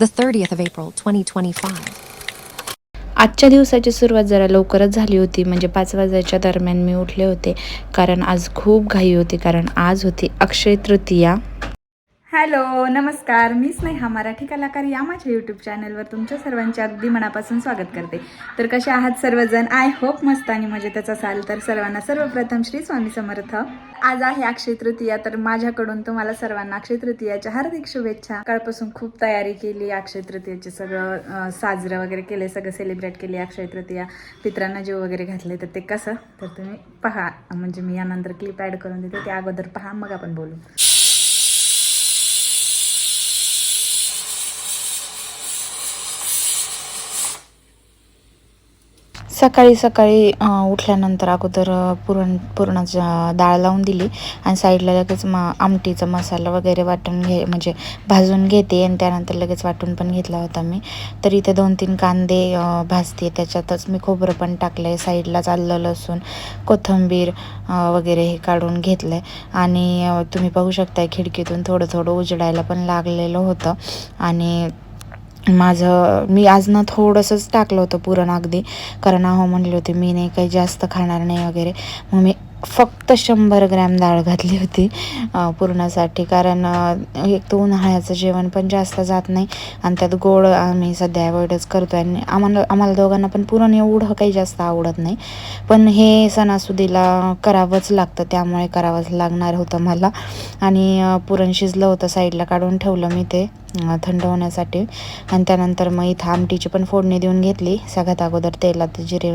the 30th of April, 2025. आजच्या दिवसाची सुरुवात जरा लवकरच झाली होती. म्हणजे पाच वाजायच्या दरम्यान मी उठले होते. कारण आज खूप घाई होती. कारण आज होती अक्षय तृतीया. हॅलो नमस्कार. मी स्नेहा मराठी कलाकार या माझ्या यूट्यूब चॅनलवर तुमच्या सर्वांचे अगदी मनापासून स्वागत करते. तर कसे आहात सर्वजण? आय होप मस्त आणि मजेतच असाल तर सर्वांना सर्वप्रथम श्री स्वामी समर्थ. आज आहे अक्षय तृतीया तर माझ्याकडून तुम्हाला सर्वांना अक्षय तृतीयाच्या हार्दिक शुभेच्छा. कालपासून खूप तयारी केली अक्षय तृतीयाचे सगळं साजरं वगैरे केले सगळं सेलिब्रेट केली अक्षय तृतीया. पित्रांना जीव वगैरे घातले तर ते कसं? तर तुम्ही पहा म्हणजे मी यानंतर क्लिप ॲड करून देते ते अगोदर पहा मग आपण बोलू. सकाळी सकाळी उठल्यानंतर अगोदर पुरण पुरणाचा डाळ लावून दिली आणि साईडला लगेच म आमटीचा मसाला वगैरे वाटून घे म्हणजे भाजून घेते आणि त्यानंतर लगेच वाटून पण घेतला होता मी. तर इथे दोन तीन कांदे भाजते. त्याच्यातच मी खोबरं पण टाकलं आहे साईडलाच आलं लसूण कोथिंबीर वगैरे हे काढून घेतलं आहे आणि तुम्ही पाहू शकताय खिडकीतून थोडं थोडं उजडायला पण लागलेलं होतं. आणि माझं मी आज ना थोडंसंच टाकलं होतं पुरण अगदी. कारण अहो म्हणले होते मी नाही काही जास्त खाणार नाही वगैरे. मग मी फक्त शंभर ग्रॅम डाळ घातली होती पुरणासाठी. कारण एक तर उन्हाळ्याचं जेवण पण जास्त जात नाही आणि त्यात गोड आम्ही सध्या अवॉइडच करतो आणि आम्हाला आम्हाला दोघांना पण पुरण एवढं काही जास्त आवडत नाही. पण हे सणासुदीला करावंच लागतं त्यामुळे करावंच लागणार होतं मला. आणि पुरण शिजलं होतं साईडला काढून ठेवलं मी ते थंड होण्यासाठी. आणि त्यानंतर मग इथं आमटीची पण फोडणी देऊन घेतली. सगळ्यात अगोदर तेलात जिरे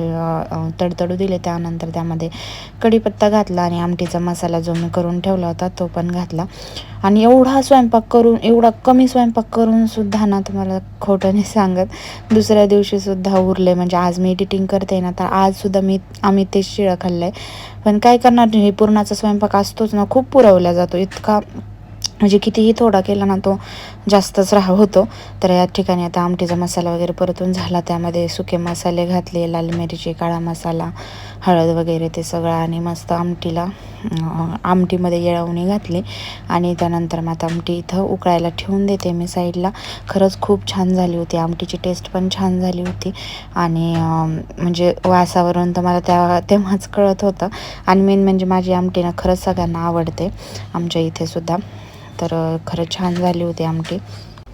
तडतडू दिले. त्यानंतर त्यामध्ये कढीपत्ता घातला आणि आमटीचा मसाला जो मी करून ठेवला होता तो पण घातला. आणि एवढा स्वयंपाक करून एवढा कमी स्वयंपाक करून सुद्धा ना तुम्हाला खोटं नाही सांगत. दुसऱ्या दिवशी सुद्धा उरले म्हणजे आज मी एडिटिंग करते ना तर आज सुद्धा मी आम्ही तेच शिळं खाल्लं आहे पण काय करणार? नाही पूर्णाचा स्वयंपाक असतोच ना खूप पुरवला जातो. इतका म्हणजे कितीही थोडा केला ना तो जास्तच राह होतो. तर या ठिकाणी आता आमटीचा मसाला वगैरे परतून झाला. त्यामध्ये सुके मसाले घातले लाल मिरची काळा मसाला हळद वगैरे ते सगळं आणि मस्त आमटीला आमटीमध्ये येळवणी घातली. आणि त्यानंतर मग आता आमटी इथं उकळायला ठेवून देते मी साईडला. खरंच खूप छान झाली होती. आमटीची टेस्ट पण छान झाली होती. आणि म्हणजे वासावरून तर मला त्या तेव्हाच कळत होतं. आणि मेन म्हणजे माझी आमटी ना खरंच सगळ्यांना आवडते. आमच्या इथे सुद्धा. तर खरं छान झाली होती आमटी.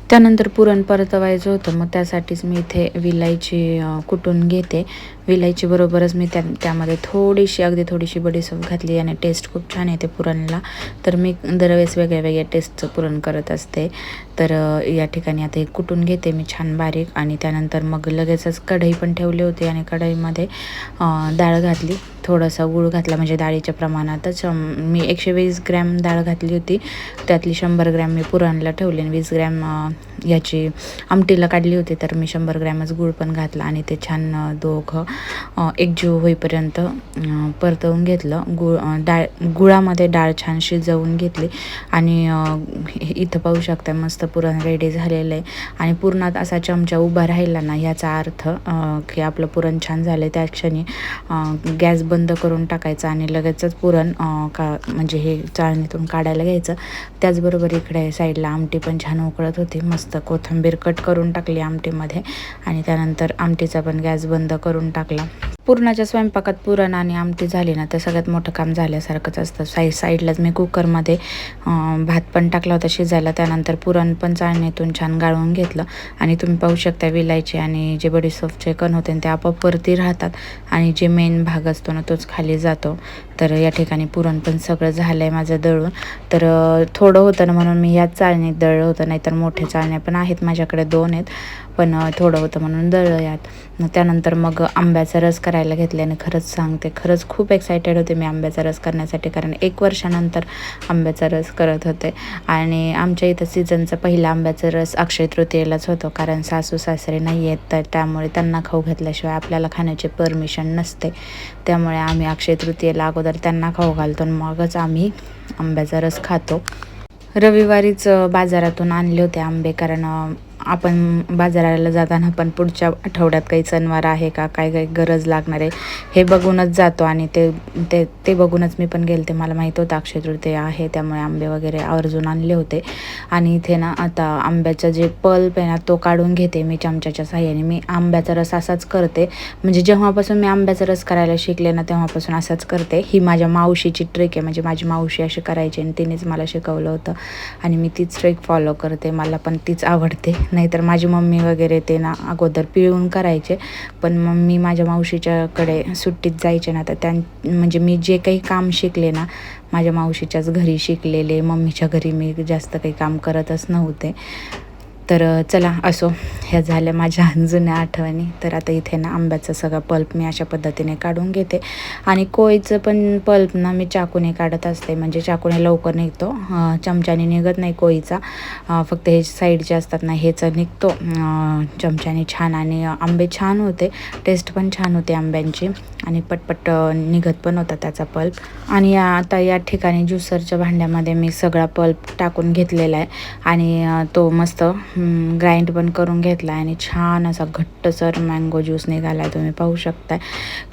त्यानंतर पुरण परतवायचं होतं मग त्यासाठीच मी इथे विलायची कुटून घेते. विलायचीबरोबरच मी त्या त्यामध्ये थोडीशी अगदी थोडीशी बडीसोप घातली आणि टेस्ट खूप छान येते पुरणला. तर मी दरवेळेस वेगळ्या वेगळ्या टेस्टचं पुरण करत असते. तर या ठिकाणी आता हे कुटून घेते मी छान बारीक आणि त्यानंतर मग लगेचच कढई पण ठेवली होती आणि कढईमध्ये डाळ घातली. थोडासा गूळ घातला म्हणजे डाळीच्या प्रमाणातच. मी एकशे वीस ग्रॅम डाळ घातली होती. त्यातली शंभर ग्रॅम मी पुरणला ठेवली आणि वीस ग्रॅम याची आमटीला काढली होती. तर मी शंभर ग्रॅमच गूळ पण घातला आणि ते छान दोघं एकजीव होईपर्यंत परतवून घेतलं. गुळ डाळ गुळामध्ये डाळ छान शिजवून घेतली. आणि इथं पाहू शकता मस्त पुरण रेडी झालेलं आहे. आणि पुरणात असा चमचा उभा राहिला ना ह्याचा अर्थ की आपलं पुरण छान झालं त्या क्षणी गॅस बंद करून टाकायचा आणि लगेचच पुरण का म्हणजे हे चाळणीतून काढायला घ्यायचं. त्याचबरोबर इकडे साईडला आमटी पण छान उकळत होती. मस्त कोथिंबीर कट करून टाकली आमटीमध्ये. आणि त्यानंतर आमटीचा पण गॅस बंद करून टाकला. पुरणाच्या स्वयंपाकात पुरण आणि आमटी झाली ना तर सगळ्यात मोठं काम झाल्यासारखंच असतं. साईड साईडलाच मी कुकरमध्ये भात पण टाकला होता शिजायला. त्यानंतर पुरण पण चाळणीतून छान गाळून घेतलं. आणि तुम्ही पाहू शकता विलायची आणि जे बडीसोपचे कण होते ते आपोआप परती राहतात. आणि जे मेन भाग असतो ना तोच खाली जातो. तर या ठिकाणी पुरण पण सगळं झालं आहे माझं दळून. तर थोडं होतं ना म्हणून मी याच चाळणीत दळलं होतं नाहीतर मोठ्या चाळण्या पण आहेत माझ्याकडे दोन आहेत. पण थोडं होतं म्हणून दळलं यात मग त्यानंतर मग आंब्याचा रस करायला घेतले आणि खरंच सांगते खरंच खूप एक्सायटेड होते मी आंब्याचा रस करण्यासाठी कारण एक वर्षानंतर आंब्याचा रस करत होते. आणि आमच्या इथं सीझनचा पहिला आंब्याचा रस अक्षय तृतीयेलाच होतो कारण सासू सासरे नाही आहेत तर त्यामुळे त्यांना खाऊ घातल्याशिवाय आपल्याला खाण्याची परमिशन नसते. त्यामुळे आम्ही अक्षय तृतीयेला अगोदर त्यांना खाऊ घालतो आणि मगच आम्ही आंब्याचा रस खातो. रविवारीच बाजारातून आणले होते आंबे कारण आपण बाजाराला जाताना पण पुढच्या आठवड्यात काही सणवार आहे का? काय काही गरज लागणार आहे? हे बघूनच जातो आणि ते ते ते बघूनच मी पण गेलते. मला माहीत होतं अक्षय तृतीया आहे त्यामुळे आंबे वगैरे आवर्जून आणले होते. आणि इथे ना आता आंब्याचं जे पल्प आहे ना तो काढून घेते मी चमच्याच्या साह्याने. मी आंब्याचा रस असाच करते. म्हणजे जेव्हापासून मी आंब्याचा रस करायला शिकले ना तेव्हापासून असाच करते. ही माझ्या मावशीची ट्रिक आहे. म्हणजे माझी मावशी अशी करायची आणि तिनेच मला शिकवलं होतं. आणि मी तीच ट्रिक फॉलो करते. मला पण तीच आवडते. नाहीतर माझी मम्मी वगैरे ते ना अगोदर पिळून करायचे. पण मग मी माझ्या मावशीच्याकडे सुट्टीत जायचे ना तर त्या म्हणजे मी जे काही काम शिकले ना माझ्या मावशीच्याच घरी शिकलेले. मम्मीच्या घरी मी जास्त काही काम करतच नव्हते. तर चला असो ह्या झाल्या माझ्या जुन्या आठवणी. तर आता इथे ना आंब्याचा सगळा पल्प मी अशा पद्धतीने काढून घेते. आणि कोळीचं पण पल्प ना मी चाकूने काढत असते. म्हणजे चाकूने लवकर निघतो. चमच्याने निघत नाही कोळीचा फक्त हे साईडचे असतात ना हेच निघतो. चमच्याने छान आणि आंबे छान होते. टेस्ट पण छान होते आंब्यांची. आणि पटपट निघत पण होता त्याचा पल्प. आणि या- आता या ठिकाणी ज्युसरच्या भांड्यामध्ये मी सगळा पल्प टाकून घेतलेला आहे. आणि तो मस्त ग्राइंड पण करून घेतला आणि छान असा घट्टसर मँगो ज्यूस निघाला आहे तुम्ही पाहू शकताय.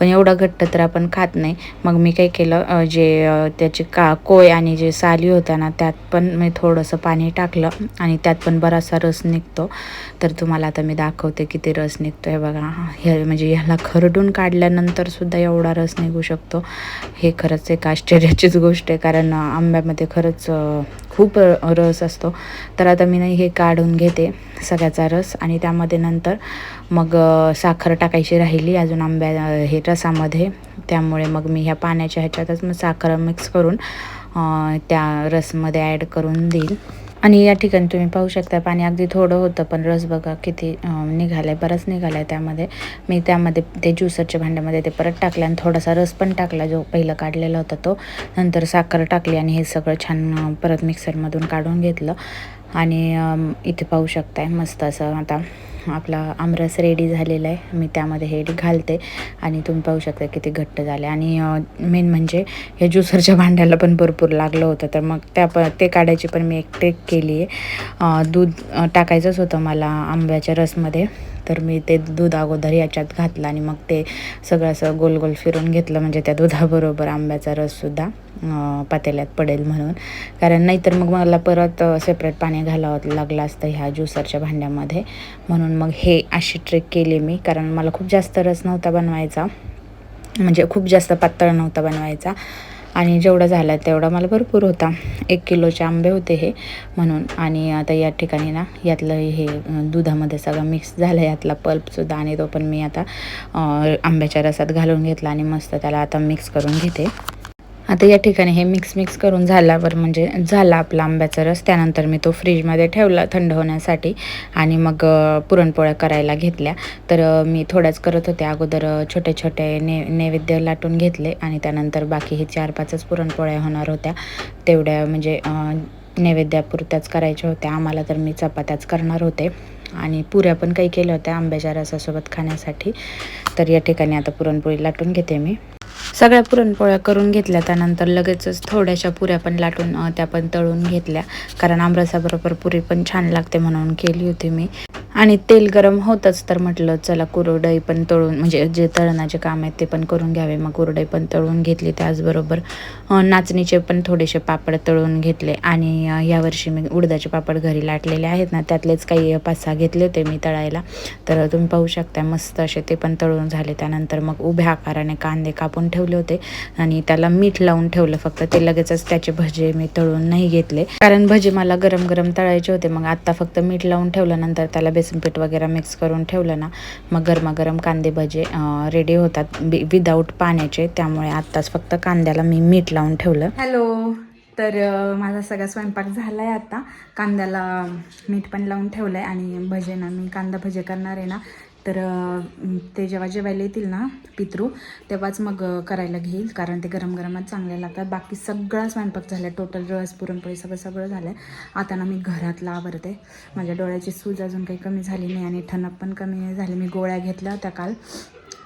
पण एवढा घट्ट तर आपण खात नाही. मग मी काय केलं जे त्याची का कोय आणि जे साली होत्या ना त्यात पण मी थोडंसं पाणी टाकलं आणि त्यात पण बराचसा रस निघतो. तर तुम्हाला आता मी दाखवते किती रस निघतो आहे बघा. हे म्हणजे ह्याला खरडून काढल्यानंतर सुद्धा एवढा रस निघू शकतो. हे खरंच एक आश्चर्याचीच गोष्ट आहे कारण आंब्यामध्ये खरंच खूप रस असतो. तर आता मी नाही हे काढून घेते सगळ्याचा रस आणि त्यामध्ये नंतर मग साखर टाकायची राहिली अजून आंब्या हे रसामध्ये. त्यामुळे मग मी ह्या पाण्याच्या ह्याच्यातच मग साखर मिक्स करून त्या रसमध्ये ॲड करून देईल आणि या ठिकाणी तुम्ही पाहू शकता पाणी अगदी थोडं होतं पण रस बघा किती अं, निघालाय बराच निघालाय त्यामध्ये. मी त्यामध्ये ते ज्युसरच्या भांड्यामध्ये ते परत टाकलं आणि थोडासा रस पण टाकला जो पहिला काढलेला होता तो. नंतर साखर टाकली आणि हे सगळं छान परत मिक्सरमधून काढून घेतलं. आणि इथे पाहू शकताय मस्त असं आता आपला आमरस रेडी झालेला आहे. मी त्यामध्ये हे घालते आणि तुम्ही पाहू शकता किती घट्ट झाले. आणि मेन म्हणजे हे ज्युसरच्या भांड्याला पण भरपूर लागलं होतं. तर मग त्या प ते काढायची पण मी एक टेक केली आहे दूध टाकायचंच होतं मला आंब्याच्या रसमध्ये. तर मी ते दूध अगोदर याच्यात घातलं आणि मग ते सगळं असं गोल गोल फिरून घेतलं म्हणजे त्या दुधाबरोबर आंब्याचा रससुद्धा पातेल्यात पडेल म्हणून. कारण नाहीतर मग मला परत सेपरेट पाणी घालावं लागलं असतं ह्या ज्युसरच्या भांड्यामध्ये. म्हणून मग हे अशी ट्रिक केली मी कारण मला खूप जास्त रस नव्हता बनवायचा. म्हणजे खूप जास्त पातळ नव्हता बनवायचा. आणि जेवढा झाला तेवढा मला भरपूर होता. एक किलोचे आंबे होते हे म्हणून. आणि आता या ठिकाणी ना यातलं हे दुधामध्ये सगळं मिक्स झालं यातला पल्पसुद्धा आणि तो पण मी आता आंब्याच्या रसात घालून घेतला आणि मस्त त्याला आता मिक्स करून घेते. आता या ठिकाणी हे मिक्स मिक्स करून झाल्यावर म्हणजे झाला आपला आंब्याचा रस. त्यानंतर मी तो फ्रीजमध्ये ठेवला थंड होण्यासाठी आणि मग पुरणपोळ्या करायला घेतल्या. तर मी थोड्याच करत होते. अगोदर छोटे छोटे ने नैवेद्य लाटून घेतले आणि त्यानंतर बाकी हे चार पाचच पुरणपोळ्या होणार होत्या. तेवढ्या म्हणजे नैवेद्यापुरत्याच करायच्या होत्या. आम्हाला तर मी चपात्याच करणार होते. आणि पुऱ्या पण काही केल्या होत्या आंब्याच्या रसासोबत खाण्यासाठी. तर या ठिकाणी आता पुरणपोळी लाटून घेते मी. सगळ्या पुरणपोळ्या करून घेतल्या त्यानंतर लगेचच थोड्याशा पुऱ्या पण लाटून त्या पण तळून घेतल्या. कारण आमरसाबरोबर पुरी पण छान लागते म्हणून केली होती मी. आणि तेल गरम होतच तर म्हटलं चला कुरडई पण तळून म्हणजे जे तळणाचे काम आहेत ते पण करून घ्यावे. मग कुरडई पण तळून घेतली त्याचबरोबर नाचणीचे पण थोडेसे पापड तळून घेतले. आणि यावर्षी मी उडदाचे पापड घरी लाटलेले आहेत ना त्यातलेच काही पाच सहा घेतले होते मी तळायला. तर तुम्ही पाहू शकता मस्त असे ते पण तळून झाले. त्यानंतर मग उभ्या आकाराने कांदे कापून ठेवले होते. आणि त्याला मीठ लावून ठेवलं फक्त. ते लगेचच त्याचे भजे मी तळून नाही घेतले. कारण भजे मला गरम गरम तळायचे होते. मग आत्ता फक्त मीठ लावून ठेवलं नंतर त्याला बेसन पीठ वगैरे मिक्स करून ठेवलं ना मग गरमागरम कांदे भजे रेडी होतात. विदाऊट पाण्याचे. त्यामुळे आत्ताच फक्त कांद्याला मी मीठ लावून ठेवलं. हॅलो तर माझा सगळा स्वयंपाक झाला आहे आता. कांद्याला मीठ पण लावून ठेवलं आहे आणि भजे ना मी कांदा भजे करणार आहे ना तर ते जेव्हा जेवायला येतील ना पितृ तेव्हाच मग करायला घेईल. कारण ते गरम गरमच चांगले लागतात. बाकी सगळा स्वयंपाक झाला. टोटल रस पुरणपोळी सगळं सगळं झालं. आहे आता ना मी घरातलं आवरते. माझ्या डोळ्याची सूज अजून काही कमी झाली नाही आणि ठणक पण कमी नाही झाली. मी गोळ्या घेतल्या होत्या काल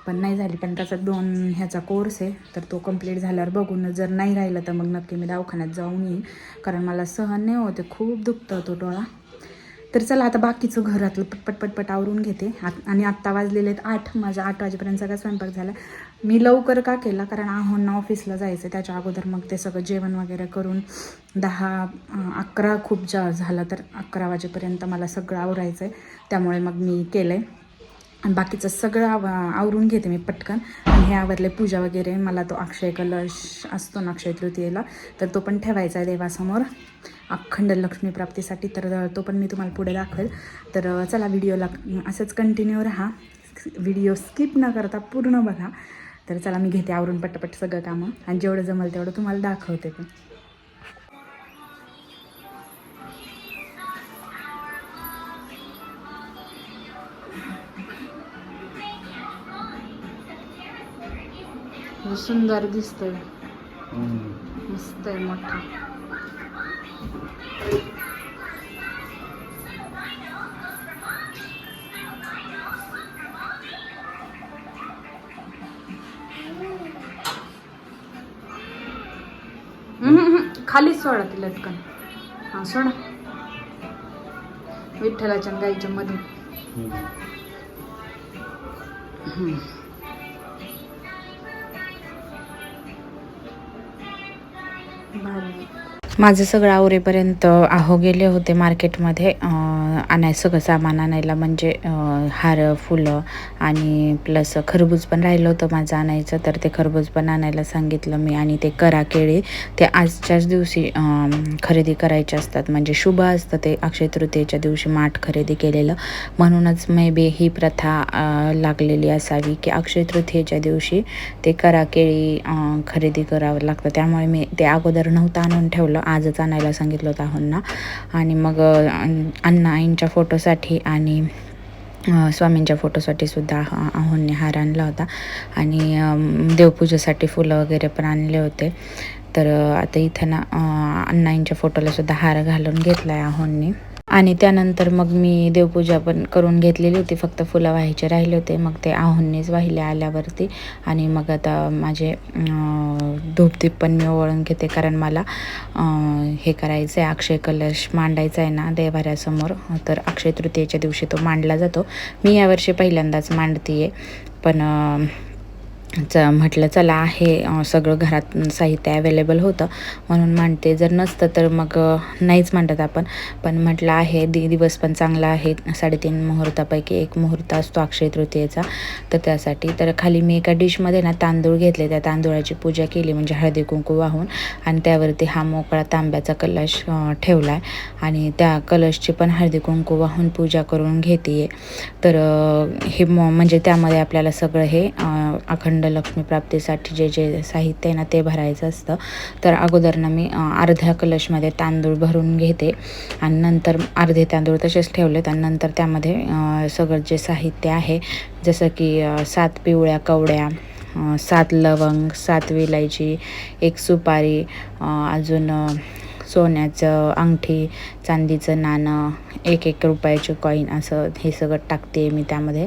पण नाही झाली. पण त्याचा दोन ह्याचा कोर्स आहे. तर तो कंप्लीट झाल्यावर बघून जर नाही राहिलं तर मग नक्की मी दवाखान्यात जाऊन येईन. कारण मला सहन नाही होते खूप दुखतं तो डोळा. तर चला आता बाकीचं घरातलं पटपट पटपट आवरून घेते. आत- आणि आत्ता वाजलेले आहेत आठ माझा आठ वाजेपर्यंत सगळा स्वयंपाक झाला. मी लवकर का केला? कारण आहोंना ऑफिसला जायचं त्याच्या अगोदर मग ते सगळं जेवण वगैरे करून दहा अकरा खूप जा झाला तर अकरा वाजेपर्यंत मला सगळं आवरायचं आहे त्यामुळे मग मी केलं आहे आणि बाकीचं सगळं आव आवरून घेते मी पटकन. आणि हे आवरले पूजा वगैरे. मला तो अक्षय कलश असतो ना अक्षय तृतीयेला तर तो पण ठेवायचा आहे देवासमोर. अखंड लक्ष्मी प्राप्तीसाठी तर तो पण मी तुम्हाला पुढे दाखवेल. तर चला व्हिडिओला असंच कंटिन्यू राहा. व्हिडिओ स्किप न करता पूर्ण बघा. तर चला मी घेते आवरून पटपट सगळं कामं. आणि जेवढं जमल तेवढं तुम्हाला दाखवते पण. सुंदर दिसतोय. मस्त आहे मोठा. हम्म, हम्म. खालीच सोडा ती लटकन. हा सोडा. विठ्ठलाच्या गाईच्या मध्ये हम्म. माझं सगळं आवरेपर्यंत आहो गेले होते मार्केटमध्ये. आणाय सगळं सामान आणायला म्हणजे हार फुलं आणि प्लस खरबूज पण राहिलं होतं माझं आणायचं. तर ते खरबूज पण आणायला सांगितलं मी आणि ते करा केळी. ते आजच्याच दिवशी खरेदी करायचे असतात. म्हणजे शुभ असतं ते. अक्षय तृतीयेच्या दिवशी माठ खरेदी केलेलं. म्हणूनच मे बी ही प्रथा लागलेली असावी की अक्षय तृतीयेच्या दिवशी ते करा केळी खरेदी करावं लागतं. त्यामुळे मी ते अगोदर नव्हतं आणून ठेवलं. आजच आणायला सांगितलं होतं अहोंना. आणि मग अण्णा आईंच्या फोटोसाठी आणि स्वामींच्या फोटोसाठी सुद्धा आह- आहोंनी हार आणला होता. आणि देवपूजेसाठी फुलं वगैरे पण आणले होते. तर आता इथं ना अण्णाईंच्या फोटोला सुद्धा हार घालून घेतला आहे आहोंनी आणि त्यानंतर मग मी देवपूजा पण करून घेतलेली होती. फक्त फुलं व्हायचे राहिले होते. मग ते आहोंनीच वाहिले आल्यावरती. आणि मग आता माझे धूपदीप पण मी ओळून घेते. कारण मला हे करायचं आहे अक्षय कलश मांडायचा आहे ना देवाऱ्यासमोर तर अक्षय तृतीयेच्या दिवशी तो मांडला जातो. मी यावर्षी पहिल्यांदाच मांडते आहे पण च म्हटलं चला आहे सगळं घरात साहित्य अवेलेबल होतं. म्हणून मांडते. जर नसतं तर मग नाहीच मांडत आपण. पण म्हटलं आहे दि दिवस पण चांगला आहे. साडेतीन मुहूर्तापैकी एक मुहूर्त असतो अक्षय तृतीयेचा. तर त्यासाठी तर खाली मी एका डिशमध्ये ना तांदूळ घेतले. त्या तांदूळाची पूजा केली म्हणजे हळदी कुंकू वाहून. आणि त्यावरती हा मोकळा तांब्याचा कलश ठेवला आहे आणि त्या कलशची पण हळदी कुंकू वाहून पूजा करून घेते तर हे म्हणजे त्यामध्ये आपल्याला सगळं हे अखंड अखंड लक्ष्मी प्राप्तीसाठी जे जे साहित्य आहे ना ते भरायचं असतं. तर अगोदर ना मी अर्ध्या कलशमध्ये तांदूळ भरून घेते आणि नंतर अर्धे तांदूळ तसेच ठेवलेत आणि नंतर त्यामध्ये सगळं जे साहित्य आहे जसं की सात पिवळ्या कवड्या सात लवंग सात विलायची एक सुपारी अजून सोन्याचं अंगठी चांदीचं नाणं एक एक रुपयाचे कॉईन असं हे सगळं टाकते मी त्यामध्ये.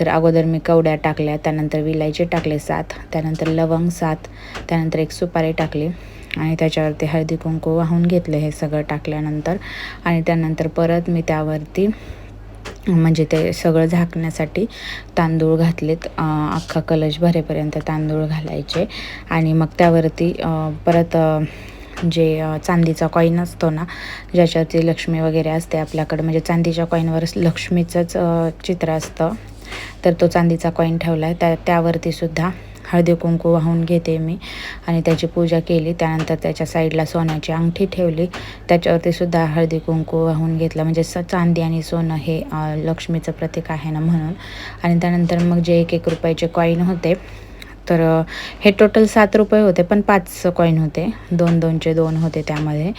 तर अगोदर मी कवड्या टाकल्या त्यानंतर विलायची टाकले सात त्यानंतर लवंग सात त्यानंतर एक सुपारी टाकली आणि त्याच्यावरती हळदी कुंकू वाहून घेतले हे सगळं टाकल्यानंतर आणि त्यानंतर परत मी त्यावरती म्हणजे ते सगळं झाकण्यासाठी तांदूळ घातलेत. अख्खा कलश भरेपर्यंत तांदूळ घालायचे आणि मग त्यावरती परत जे चांदीचा कॉईन असतो ना ज्याच्यावरती लक्ष्मी वगैरे असते आपल्याकडं म्हणजे चांदीच्या कॉईनवर लक्ष्मीचंच चित्र असतं. तर तो चांदीचा कॉईन ठेवला आहे त्या त्यावरती सुद्धा हळदी कुंकू वाहून घेते मी. आणि त्याची पूजा केली. त्यानंतर त्याच्या साईडला सोन्याची अंगठी ठेवली. त्याच्यावरती सुद्धा हळदी कुंकू वाहून घेतलं. म्हणजे स चांदी आणि सोनं हे लक्ष्मीचं प्रतीक आहे ना म्हणून. आणि त्यानंतर मग जे एक एक रुपयाचे कॉईन होते तर हे टोटल सात रुपये होते पण पाच कॉईन होते. दोन दोनचे दोन होते त्यामध्ये.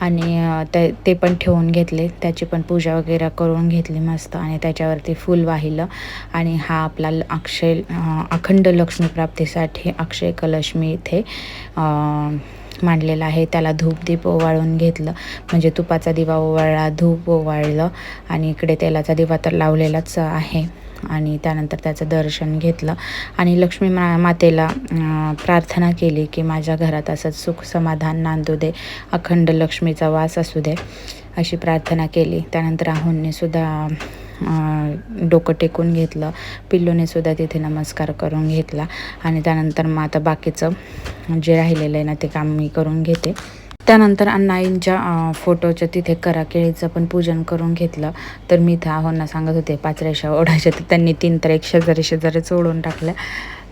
आणि ते ते पण ठेवून घेतले. त्याची पण पूजा वगैरे करून घेतली मस्त. आणि त्याच्यावरती फूल वाहिलं. आणि हा आपला ल- अक्षय अखंड लक्ष्मी प्राप्तीसाठी अक्षय कलश मी इथे मांडलेला आहे. त्याला धूप दीप ओवाळून घेतलं. म्हणजे तुपाचा दिवा ओवाळला धूप ओवाळलं. आणि इकडे तेलाचा दिवा तर लावलेलाच आहे. आणि त्यानंतर त्याचं दर्शन घेतलं. आणि लक्ष्मी मा मातेला प्रार्थना केली की माझ्या घरात असंच सुख समाधान नांदू दे. अखंड लक्ष्मीचा वास असू दे. अशी प्रार्थना केली. त्यानंतर राहुलने सुद्धा डोकं टेकून घेतलं. पिल्लूने सुद्धा तिथे नमस्कार करून घेतला. आणि त्यानंतर मग आता बाकीचं जे राहिलेलं आहे ना ते काम मी करून घेते. त्यानंतर अण्णाईंच्या फोटोच्या तिथे करा केळीचं पण पूजन करून घेतलं. तर मी इथं आहोंना सांगत होते पाच ओढायच्या तर त्यांनी तीन तर एक शेजारी शेजारीच ओढून टाकल्या.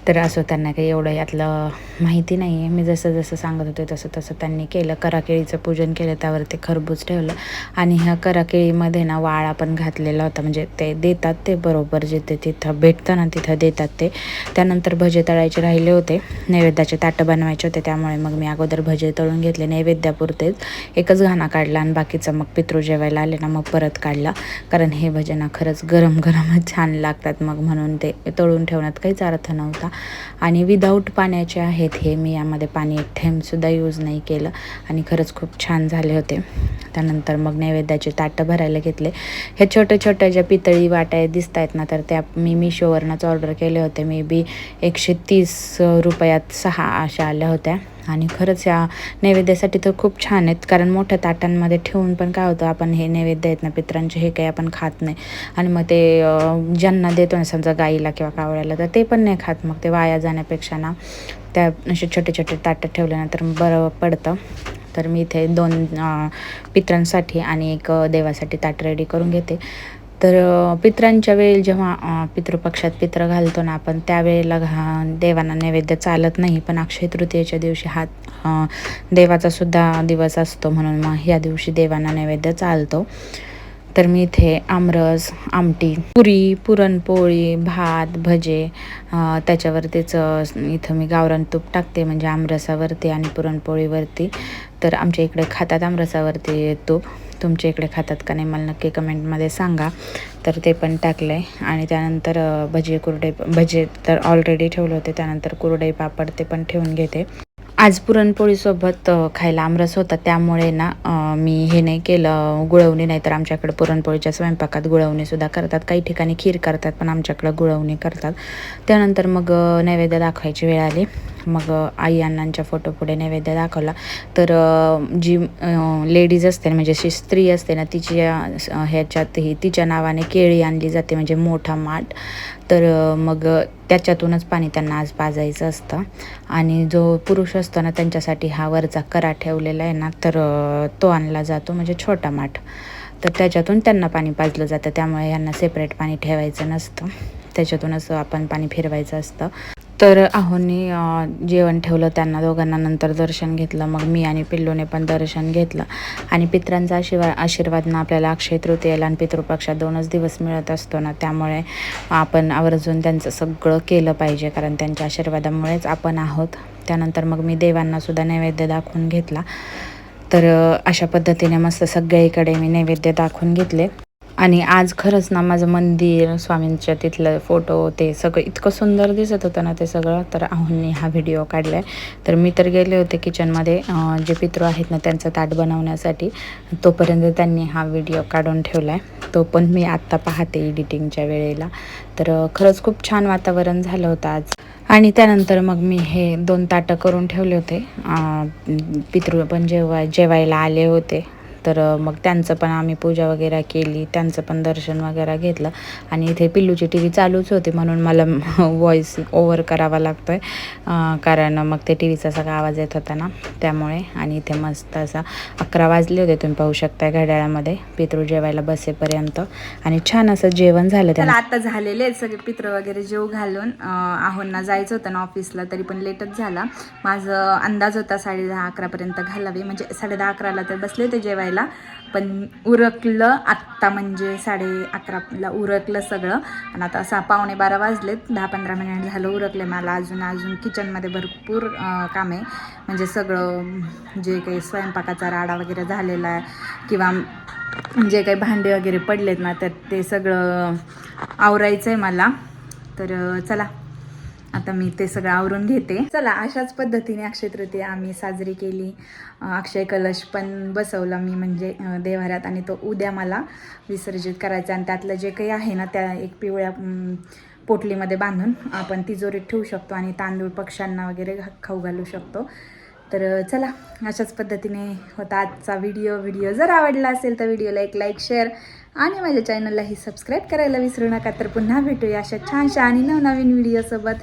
तर असं त्यांना काही एवढं यातलं माहिती नाही आहे मी जसं जसं सांगत होते तसं तसं त्यांनी केलं. कराकेळीचं पूजन केलं त्यावर ते खरबूज ठेवलं. आणि ह्या कराकेळीमध्ये ना वाळा पण घातलेला होता. म्हणजे ते देतात ते बरोबर जिथे तिथं भेटतं ना तिथं देतात ते. त्यानंतर भजे तळायचे राहिले होते. नैवेद्याचे ताटं बनवायचे होते. त्यामुळे मग मी अगोदर भजे तळून घेतले. नैवेद्यापुरतेच एकच घाणा काढला आणि बाकीचं मग पितृ जेवायला आले ना मग परत काढला. कारण हे भजे ना खरंच गरम गरमच छान लागतात. मग म्हणून ते तळून ठेवण्यात काहीच अर्थ नव्हता. आणि विदाऊट पाण्याचे आहेत हे मी यामध्ये पाणी एक थेंबसुद्धा यूज नाही केलं. आणि खरंच खूप छान झाले होते. त्यानंतर मग नैवेद्याचे ताटं भरायला घेतले. हे छोट्या छोट्या ज्या पितळी वाट्या दिसत आहेत ना तर त्या मी मिशोवरनंच ऑर्डर केले होते. मे बी एकशे तीस रुपयात सहा अशा आल्या होत्या. आणि खरंच या नैवेद्यासाठी तर खूप छान आहेत. कारण मोठ्या ताटांमध्ये ठेवून पण काय होतं आपण हे नैवेद्य आहेत ना पित्रांचे हे काही आपण खात नाही. आणि मग ते ज्यांना देतो ना समजा गाईला किंवा कावळ्याला तर ते पण नाही खात. मग ते वाया जाण्यापेक्षा ना त्या असे छोटे छोटे ताटं ठेवल्यानंतर बरं पडतं. तर मी इथे दोन पित्रांसाठी आणि एक देवासाठी ताट रेडी करून घेते. तर पितरांच्या पित्रांच्या वेळी जेव्हा पितृपक्षात पित्र घालतो ना आपण त्यावेळेला घा देवांना नैवेद्य चालत नाही. पण अक्षय तृतीयेच्या दिवशी हा देवाचा सुद्धा दिवस असतो म्हणून मग ह्या दिवशी देवांना नैवेद्य चालतो. तर मी इथे आमरस आमटी पुरी पुरणपोळी भात भजे त्याच्यावरतीच इथं मी गावरान तूप टाकते म्हणजे आमरसावरती आणि पुरणपोळीवरती. तर आमच्या इकडे खातात आमरसावरती तूप. तुमच्या इकडे खातात का नाही मला नक्की कमेंटमध्ये सांगा. तर ते पण टाकलं आहे आणि त्यानंतर भजी कुरडे भजे तर ऑलरेडी ठेवले होते. त्यानंतर कुरडई पापड ते पण ठेवून घेते. आज पुरणपोळीसोबत खायला आमरस होता. त्यामुळे ना मी हे नाही केलं गुळवणी नाही तर आमच्याकडे पुरणपोळीच्या स्वयंपाकात गुळवणीसुद्धा करतात. काही ठिकाणी खीर करतात पण आमच्याकडं गुळवणी करतात. त्यानंतर मग नैवेद्य दाखवायची वेळ आली. मग आई अण्णांच्या फोटो पुढे नैवेद्य दाखवला. तर जी लेडीज असते म्हणजे अशी स्त्री असते ना तिच्या ह्याच्यातही ह्याच्यात ही तिच्या नावाने केळी आणली जाते म्हणजे मोठा माठ. तर मग त्याच्यातूनच पाणी त्यांना आज पाजायचं असतं. आणि जो पुरुष असतो ना त्यांच्यासाठी हा वरचा करा ठेवलेला आहे ना तर तो आणला जातो म्हणजे छोटा माठ. तर त्याच्यातून त्यांना पाणी पाजलं जातं त्यामुळे यांना सेपरेट पाणी ठेवायचं नसतं. त्याच्यातूनच आपण पाणी फिरवायचं असतं. तर आहोंनी जेवण ठेवलं त्यांना दोघांना नंतर दर्शन घेतलं. मग मी आणि पिल्लूने पण दर्शन घेतलं. आणि पित्रांचा आशीर्वाद आशीर्वाद ना आपल्याला अक्षय तृतीयेला आणि पितृपक्षात दोनच दिवस मिळत असतो ना त्यामुळे आपण आवर्जून त्यांचं सगळं केलं पाहिजे. कारण त्यांच्या आशीर्वादामुळेच आपण आहोत. त्यानंतर मग मी देवांनासुद्धा नैवेद्य दाखवून घेतला. तर अशा पद्धतीने मस्त सगळीकडे मी नैवेद्य दाखवून घेतले. आणि आज खरंच ना माझं मंदिर स्वामींच्या तिथलं फोटो ते सगळं इतकं सुंदर दिसत होतं ना ते सगळं. तर आहोंनी हा व्हिडिओ काढला आहे तर मी तर गेले होते किचनमध्ये जे पितृ आहेत ना त्यांचं ताट बनवण्यासाठी तोपर्यंत त्यांनी हा व्हिडिओ काढून ठेवला आहे तो पण मी आत्ता पाहते एडिटिंगच्या वेळेला. तर खरंच खूप छान वातावरण झालं होतं आज. आणि त्यानंतर मग मी हे दोन ताटं करून ठेवले होते. पितृ पण जेव्हा जेवायला आले होते. तर मग त्यांचं पण आम्ही पूजा वगैरे केली त्यांचं पण दर्शन वगैरे घेतलं आणि इथे पिल्लूची टी व्ही चालूच होती म्हणून मला व्हॉईस ओव्हर करावा लागतो आहे कारण मग ते टी व्हीचा सगळा आवाज येत होता ना त्यामुळे आणि इथे मस्त असा अकरा वाजले होते तुम्ही पाहू शकता घड्याळामध्ये. पितृ जेवायला बसेपर्यंत आणि छान असं जेवण झालं त्यांना. आता झालेले आहेत सगळे पित्र वगैरे जेव घालून. आहोंना जायचं होतं ना ऑफिसला तरी पण लेटच झाला. माझं अंदाज होता साडे दहा अकरापर्यंत घालावी. म्हणजे साडे दहा अकराला तर बसले होते जेवायला. पण उरकलं आत्ता म्हणजे साडे अकराला उरकलं सगळं. आणि आता असा पावणे बारा वाजलेत. दहा पंधरा मिनिट झालं उरकले मला. अजून अजून किचनमध्ये भरपूर काम आहे. म्हणजे सगळं जे काही स्वयंपाकाचा राडा वगैरे झालेला आहे. किंवा जे काही भांडे वगैरे पडलेत ना तर ते सगळं आवरायचं आहे मला. तर चला. आता मी ते सगळं आवरून घेते. चला अशाच पद्धतीने अक्षय तृतीया आम्ही साजरी केली. अक्षय कलश पण बसवला मी म्हणजे देवाऱ्यात आणि तो उद्या मला विसर्जित करायचा. आणि त्यातलं जे काही आहे ना त्या एक पिवळ्या पोटलीमध्ये बांधून आपण तिजोरीत ठेवू शकतो आणि तांदूळ पक्ष्यांना वगैरे खाऊ घालू शकतो. तर चला अशाच पद्धतीने होता आजचा व्हिडिओ. व्हिडिओ जर आवडला असेल तर व्हिडिओला एक लाईक शेअर आणि माझ्या चॅनललाही सबस्क्राईब करायला विसरू नका. तर पुन्हा भेटूया अशा छानशा आणि नवनवीन व्हिडिओसोबत.